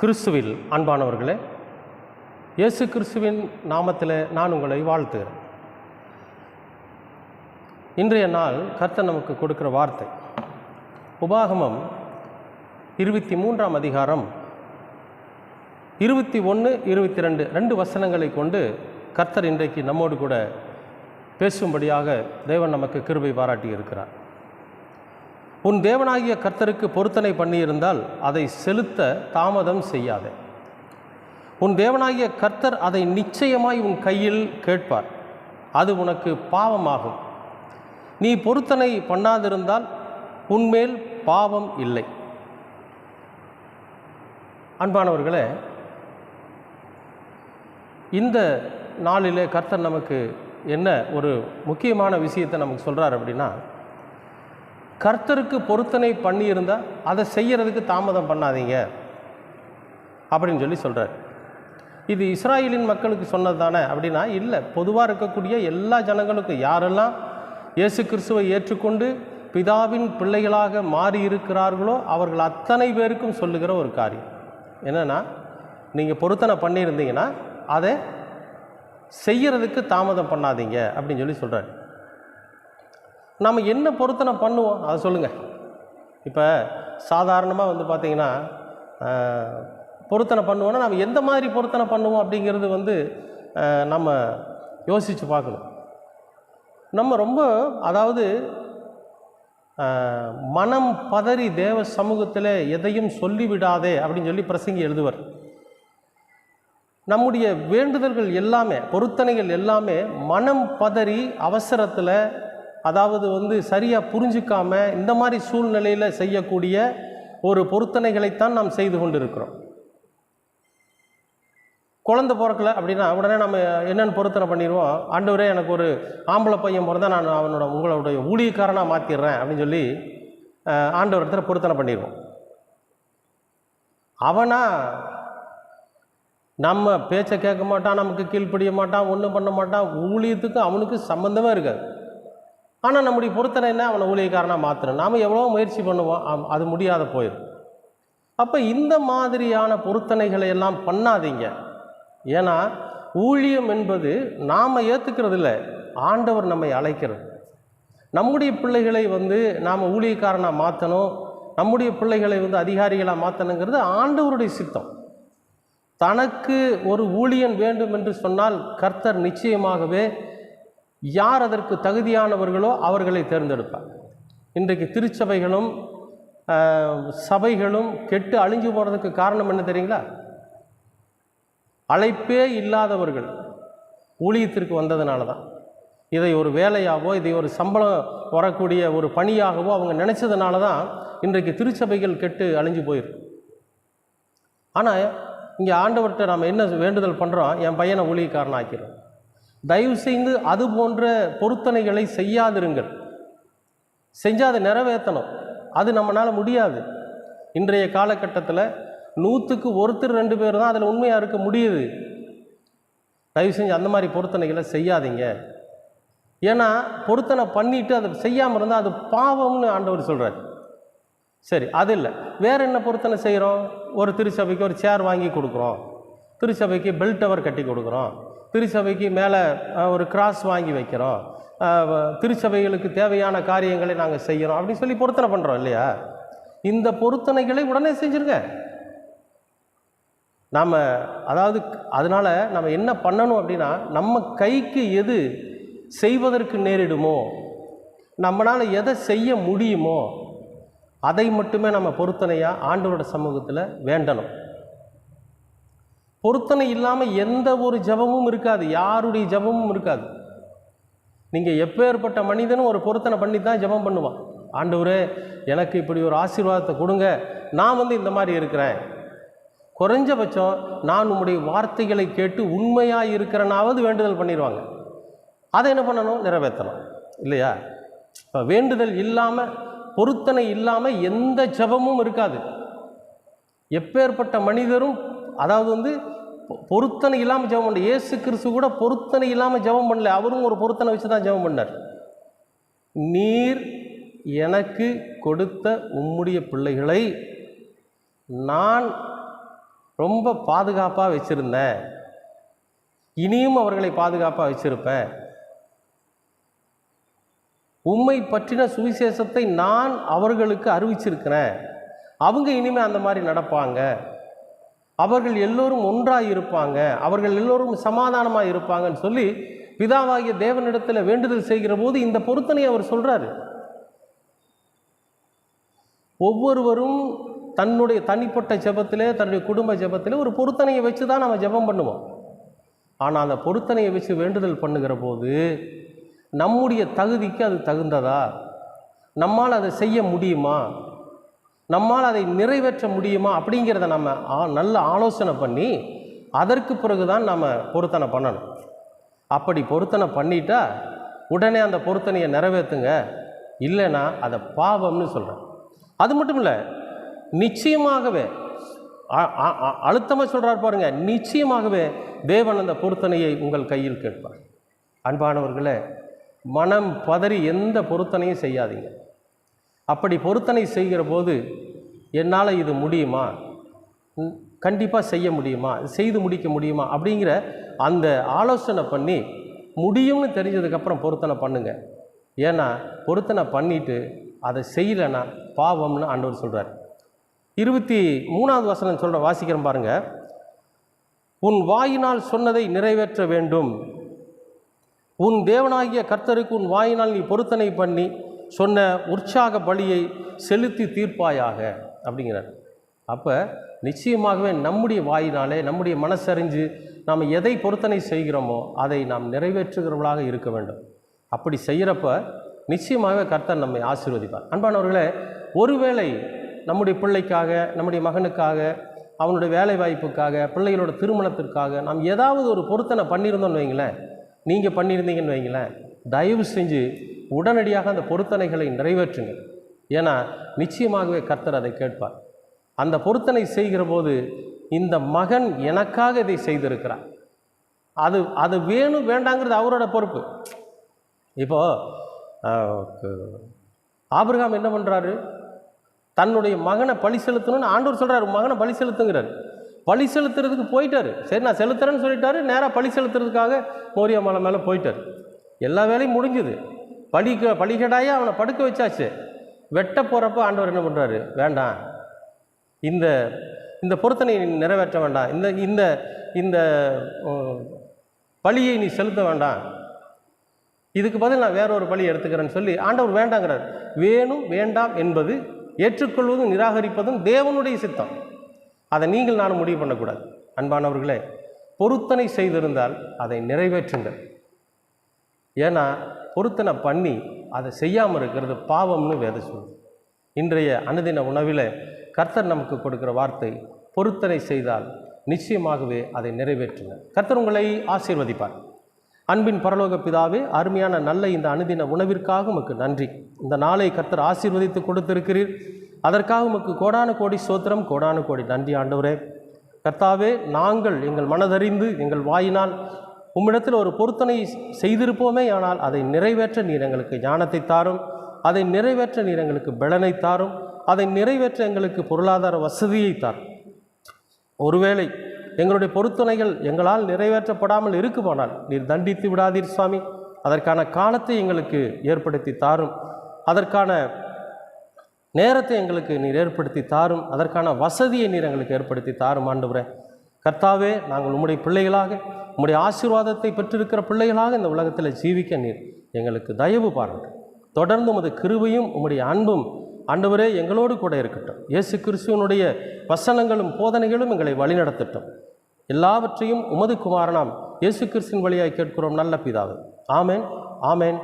கிறிஸ்துவில் அன்பானவர்களே இயேசு கிறிஸ்துவின் நாமத்தில் நான் உங்களை வாழ்த்துகிறேன். இன்றைய நாள் கர்த்தர் நமக்கு கொடுக்கிற வார்த்தை. உபாகமம் இருபத்தி மூன்றாம் அதிகாரம் இருபத்தி ஒன்று இருபத்தி ரெண்டு ரெண்டு வசனங்களை கொண்டு கர்த்தர் இன்றைக்கு நம்மோடு கூட பேசும்படியாக தேவன் நமக்கு கிருபை பாராட்டி இருக்கிறார் உன் தேவனாகிய கர்த்தருக்கு பொருத்தனை பண்ணியிருந்தால் அதை செலுத்த தாமதம் செய்யாதே. உன் தேவனாகிய கர்த்தர் அதை நிச்சயமாய் உன் கையில் கேட்பார். அது உனக்கு பாவமாகும். நீ பொருத்தனை பண்ணாதிருந்தால் உன்மேல் பாவம் இல்லை. அன்பானவர்களே இந்த நாளிலே கர்த்தர் நமக்கு என்ன ஒரு முக்கியமான விஷயத்தை நமக்கு சொல்கிறார் அப்படின்னா கர்த்தருக்கு பொருத்தனை பண்ணியிருந்தால் அதை செய்கிறதுக்கு தாமதம் பண்ணாதீங்க. அப்படின்னு சொல்லி சொல்கிறார் இது இஸ்ராயலின் மக்களுக்கு சொன்னது தானே? அப்படின்னா இல்லை பொதுவாக இருக்கக்கூடிய எல்லா ஜனங்களுக்கும் யாரெல்லாம் இயேசு கிறிஸ்துவை ஏற்றுக்கொண்டு பிதாவின் பிள்ளைகளாக மாறி இருக்கிறார்களோ அவர்கள் அத்தனை பேருக்கும் சொல்லுகிற ஒரு காரியம். என்னென்னா நீங்கள் பொருத்தனை பண்ணியிருந்தீங்கன்னா அதை செய்கிறதுக்கு தாமதம் பண்ணாதீங்க அப்படின்னு சொல்லி சொல்கிறார் நம்ம என்ன பொருத்தனை பண்ணுவோம்? அதை சொல்லுங்கள் இப்போ சாதாரணமாக வந்து பார்த்திங்கன்னா பொருத்தனை பண்ணுவோன்னா நம்ம எந்த மாதிரி பொருத்தனை பண்ணுவோம் அப்படிங்கிறது வந்து நம்ம யோசித்து பார்க்கணும். நம்ம ரொம்ப அதாவது மனம் பதறி தேவ சமூகத்தில் எதையும் சொல்லிவிடாதே அப்படின்னு சொல்லி பிரசங்கி எழுதுவர். நம்முடைய வேண்டுதல்கள் எல்லாமே பொருத்தனைகள் எல்லாமே மனம் பதறி அவசரத்தில் அதாவது வந்து சரியாக புரிஞ்சிக்காம இந்த மாதிரி சூழ்நிலையில் செய்யக்கூடிய ஒரு பொருத்தனைகளைத்தான் நாம் செய்து கொண்டிருக்கிறோம். குழந்தை பிறக்கல அப்படின்னா உடனே நம்ம என்னென்னு பொருத்தனை பண்ணிடுவோம். ஆண்டவரே எனக்கு ஒரு ஆம்பளை பையன் பிறந்தா நான் அவனோட உங்களுடைய ஊழியக்காரனாக மாற்றிடுறேன் அப்படின்னு சொல்லி ஆண்டவர் இடத்துல பொருத்தனை பண்ணிடுவோம். அவனா நம்ம பேச்சை கேட்க மாட்டான் நமக்கு கீழ்ப்படிய மாட்டான் ஒன்றும் பண்ண மாட்டான் ஊழியத்துக்கு அவனுக்கு சம்மந்தமே இருக்காது. ஆனால் நம்முடைய பொருத்தனை என்ன? அவனை ஊழியக்காரனாக மாற்றணும் நாம் எவ்வளோ முயற்சி பண்ணுவோம். அது முடியாத போயிடும். அப்போ இந்த மாதிரியான பொருத்தனைகளை எல்லாம் பண்ணாதீங்க. ஏன்னா ஊழியம் என்பது நாம் ஏற்றுக்கிறது இல்லை ஆண்டவர் நம்மை அழைக்கிறது. நம்முடைய பிள்ளைகளை வந்து நாம் ஊழியக்காரனாக மாற்றணும் நம்முடைய பிள்ளைகளை வந்து அதிகாரிகளாக மாற்றணுங்கிறது ஆண்டவருடைய சித்தம். தனக்கு ஒரு ஊழியன் வேண்டும் என்று சொன்னால் கர்த்தர் நிச்சயமாகவே யார் அதற்கு தகுதியானவர்களோ அவர்களை தேர்ந்தெடுப்பார். இன்றைக்கு திருச்சபைகளும் சபைகளும் கெட்டு அழிஞ்சு போகிறதுக்கு காரணம் என்ன தெரியுங்களா? அழைப்பே இல்லாதவர்கள் ஊழியத்திற்கு வந்ததுனால தான். இதை ஒரு வேலையாகவோ இதை ஒரு சம்பளம் வரக்கூடிய ஒரு பணியாகவோ அவங்க நினச்சதுனால தான் இன்றைக்கு திருச்சபைகள் கெட்டு அழிஞ்சு போயிருக்கு. ஆனால் இங்கே ஆண்டவர்கிட்ட நாம் என்ன வேண்டுதல் பண்ணுறோம் என் பையனை ஊழியக்காரன் ஆக்கிறோம் தயவு செய்து அது போன்ற பொருத்தனைகளை செய்யாதிருங்கள். செஞ்சால் அதை நிறைவேற்றணும். அது நம்மளால் முடியாது. இன்றைய காலகட்டத்தில் நூற்றுக்கு ஒருத்தர் ரெண்டு பேர் தான் அதில் உண்மையாக இருக்க முடியுது. தயவு செஞ்சு அந்த மாதிரி பொருத்தனைகளை செய்யாதீங்க. ஏன்னா பொருத்தனை பண்ணிவிட்டு அதை செய்யாமல் இருந்தால் அது பாவம்னு ஆண்டவர் சொல்கிறார் சரி அது இல்லை. வேறு என்ன பொருத்தனை செய்கிறோம் ஒரு திருச்சபைக்கு ஒரு சேர் வாங்கி கொடுக்குறோம். திருச்சபைக்கு பெல் டவர் கட்டி கொடுக்குறோம். திருச்சபைக்கு மேலே ஒரு கிராஸ் வாங்கி வைக்கிறோம். திருச்சபைகளுக்கு தேவையான காரியங்களை நாங்கள் செய்கிறோம் அப்படின்னு சொல்லி பொருத்தனை பண்ணுறோம் இல்லையா? இந்த பொருத்தனைகளை உடனே செஞ்சுருங்க. நாம் அதாவது அதனால் நம்ம என்ன பண்ணணும் அப்படின்னா நம்ம கைக்கு எது செய்வதற்கு நேரிடுமோ நம்மளால் எதை செய்ய முடியுமோ அதை மட்டுமே நம்ம பொருத்தனையாக ஆண்டவரோட சமூகத்தில் வேண்டணும். பொருத்தனை இல்லாமல் எந்த ஒரு ஜெபமும் இருக்காது. யாருடைய ஜெபமும் இருக்காது. நீங்கள் எப்பேற்பட்ட மனிதனும் ஒரு பொருத்தனை பண்ணி தான் ஜெபம் பண்ணுவான். ஆண்டவரே எனக்கு இப்படி ஒரு ஆசீர்வாதத்தை கொடுங்க. நான் வந்து இந்த மாதிரி இருக்கிறேன். குறைஞ்சபட்சம் நான் உம்முடைய வார்த்தைகளை கேட்டு உண்மையாக இருக்கிறனாவது வேண்டுதல் பண்ணிடுவாங்க. அதை என்ன பண்ணணும்? நிறைவேற்றணும். இல்லையா? இப்போ வேண்டுதல் இல்லாமல் பொருத்தனை இல்லாமல் எந்த ஜெபமும் இருக்காது. எப்பேற்பட்ட மனிதரும் அதாவது வந்து பொருத்தனை இல்லாமல் ஜெபம் பண்ணல. ஏசு கிறிஸ்து கூட பொருத்தனை இல்லாமல் ஜெபம் பண்ணல. அவரும் ஒரு பொருத்தனை வச்சு தான் ஜெபம் பண்ணார். நீர் எனக்கு கொடுத்த உம்முடைய பிள்ளைகளை நான் ரொம்ப பாதுகாப்பாக வச்சுருந்தேன். இனியும் அவர்களை பாதுகாப்பாக வச்சுருப்பேன். உம்மை பற்றின சுவிசேஷத்தை நான் அவர்களுக்கு அறிவிச்சிருக்கிறேன். அவங்க இனிமே அந்த மாதிரி நடப்பாங்க. அவர்கள் எல்லோரும் ஒன்றாக இருப்பாங்க அவர்கள் எல்லோரும் சமாதானமாக இருப்பாங்கன்னு சொல்லி பிதாவாகிய தேவனிடத்தில் வேண்டுதல் செய்கிற போது இந்த பொருத்தனையை அவர் சொல்கிறாரு ஒவ்வொருவரும் தன்னுடைய தனிப்பட்ட ஜபத்தில் தன்னுடைய குடும்ப ஜபத்தில் ஒரு பொருத்தனையை வச்சு தான் நம்ம ஜெபம் பண்ணுவோம். ஆனால் அந்த பொருத்தனையை வச்சு வேண்டுதல் பண்ணுகிற போது நம்முடைய தகுதிக்கு அது தகுந்ததா? நம்மால் அதை செய்ய முடியுமா? நம்மால் அதை நிறைவேற்ற முடியுமா அப்படிங்கிறத நம்ம ஆ- நல்ல ஆலோசனை பண்ணி அதற்கு பிறகு தான் நம்ம பொருத்தனை பண்ணணும். அப்படி பொருத்தனை பண்ணிட்டா உடனே அந்த பொருத்தனையை நிறைவேற்றுங்க இல்லைன்னா அதை பாவம்னு சொல்கிறேன் அது மட்டும் இல்லை நிச்சயமாகவே அழுத்தமாக சொல்கிறார் பாருங்கள் நிச்சயமாகவே தேவன் அந்த பொருத்தனையை உங்கள் கையில் கேட்பார். அன்பானவர்களே மனம் பதறி எந்த பொருத்தனையும் செய்யாதீங்க. அப்படி பொருத்தனை செய்கிற போது என்னால் இது முடியுமா? கண்டிப்பாக செய்ய முடியுமா? செய்து முடிக்க முடியுமா? அப்படிங்கிற அந்த ஆலோசனை பண்ணி முடியும்னு தெரிஞ்சதுக்கப்புறம் பொருத்தனை பண்ணுங்க. ஏன்னா பொருத்தனை பண்ணிவிட்டு அதை செய்யலைன்னா பாவம்னு ஆண்டவர் சொல்கிறார் இருபத்தி மூணாவது வசனம் சொல்கிற வாசிக்கிறேன் பாருங்க. உன் வாயினால் சொன்னதை நிறைவேற்ற வேண்டும். உன் தேவனாகிய கர்த்தருக்கு உன் வாயினால் நீ பொருத்தனை பண்ணி சொன்ன உற்சாக பலியை செலுத்தி தீர்ப்பாயாக அப்படிங்கிறார். அப்போ நிச்சயமாகவே நம்முடைய வாயினாலே நம்முடைய மனசறிஞ்சு நாம் எதை பொருத்தனை செய்கிறோமோ அதை நாம் நிறைவேற்றுகிறவர்களாக இருக்க வேண்டும். அப்படி செய்கிறப்ப நிச்சயமாகவே கர்த்தர் நம்மை ஆசீர்வதிப்பார். அன்பானவர்களே ஒருவேளை நம்முடைய பிள்ளைக்காக நம்முடைய மகனுக்காக அவனுடைய வேலை வாய்ப்புக்காக பிள்ளைகளோட திருமணத்திற்காக நாம் ஏதாவது ஒரு பொருத்தனை பண்ணியிருந்தோம்னு வைங்களேன். நீங்கள் பண்ணியிருந்தீங்கன்னு வைங்களேன். தயவு செஞ்சு உடனடியாக அந்த பொருத்தனைகளை நிறைவேற்றுங்க ஏன்னா நிச்சயமாகவே கர்த்தர் அதை கேட்பார். அந்த பொருத்தனை செய்கிற போது இந்த மகன் எனக்காக இதை செய்திருக்கிறார். அது அது வேணும் வேண்டாங்கிறது அவரோட பொறுப்பு. இப்போ ஆபிரகாம் என்ன பண்ணுறாரு தன்னுடைய மகனை பழி செலுத்தணும்னு ஆண்டவர் சொல்கிறார் மகனை பழி செலுத்துங்கிறார். பழி செலுத்துறதுக்கு போயிட்டாரு. சரி நான் செலுத்துறேன்னு சொல்லிட்டாரு. நேராக பழி செலுத்துறதுக்காக மோரியா மலை மேலே போயிட்டார். எல்லா வேலையும் முடிஞ்சுது. பழிக்க பழிகடாயே அவனை படுக்க வச்சாச்சு. வெட்ட போகிறப்ப ஆண்டவர் என்ன பண்ணுறாரு வேண்டாம். இந்த இந்த பொருத்தனை நீ நிறைவேற்ற வேண்டாம். இந்த இந்த இந்த பழியை நீ செலுத்த வேண்டாம். இதுக்கு பதில் நான் வேற ஒரு பழி எடுத்துக்கிறேன்னு சொல்லி ஆண்டவர் வேண்டாங்கிறார். வேணும் வேண்டாம் என்பது ஏற்றுக்கொள்வதும் நிராகரிப்பதும் தேவனுடைய சித்தம். அதை நீங்கள் நானும் முடிவு பண்ணக்கூடாது. அன்பானவர்களே பொருத்தனை செய்திருந்தால் அதை நிறைவேற்றுங்கள். ஏன்னா பொருத்தனை பண்ணி அதை செய்யாமல் இருக்கிறது பாவம்னு வேத சொல்லு இன்றைய அனுதின உணவில் கர்த்தர் நமக்கு கொடுக்கிற வார்த்தை பொருத்தனை செய்தால் நிச்சயமாகவே அதை நிறைவேற்றுங்க கர்த்தர் உங்களை ஆசீர்வதிப்பார். அன்பின் பரலோக பிதாவே அருமையான நல்ல இந்த அனுதின உணவிற்காக உமக்கு நன்றி. இந்த நாளை கர்த்தர் ஆசீர்வதித்து கொடுத்திருக்கிறீர். அதற்காக உமக்கு கோடான கோடி சோத்திரம் கோடான கோடி நன்றி ஆண்டவரே. கர்த்தாவே நாங்கள் எங்கள் மனதறிந்து எங்கள் வாயினால் உம்மிடத்தில் ஒரு பொருத்தனை செய்திருப்போமே ஆனால் அதை நிறைவேற்ற நீர் எங்களுக்கு ஞானத்தை தாரும். அதை நிறைவேற்ற நீர் எங்களுக்கு பலனை தாரும். அதை நிறைவேற்ற எங்களுக்கு பொருளாதார வசதியை தாரும். ஒருவேளை எங்களுடைய பொருத்தனைகள் எங்களால் நிறைவேற்றப்படாமல் இருக்குமானால் நீர் தண்டித்து விடாதீர் சுவாமி. அதற்கான காலத்தை எங்களுக்கு ஏற்படுத்தி தாரும். அதற்கான நேரத்தை எங்களுக்கு நீர் ஏற்படுத்தி தாரும். அதற்கான வசதியை நீர் எங்களுக்கு ஏற்படுத்தி தாரும் ஆண்டு கர்த்தாவே நாங்கள் உம்முடைய பிள்ளைகளாக உம்முடைய ஆசீர்வாதத்தை பெற்றிருக்கிற பிள்ளைகளாக இந்த உலகத்தில் ஜீவிக்க நீர். எங்களுக்கு தயவு பாருங்கள். தொடர்ந்து உமது கிருபையும் உம்முடைய அன்பும் ஆண்டவரே எங்களோடு கூட இருக்கட்டும். இயேசு கிறிஸ்துவனுடைய வசனங்களும் போதனைகளும் எங்களை வழிநடத்தட்டும். எல்லாவற்றையும் உமது குமாரனாம் இயேசு கிறிஸ்துவின் வழியாக கேட்கிறோம் நல்ல பிதாவே. ஆமேன் ஆமேன்.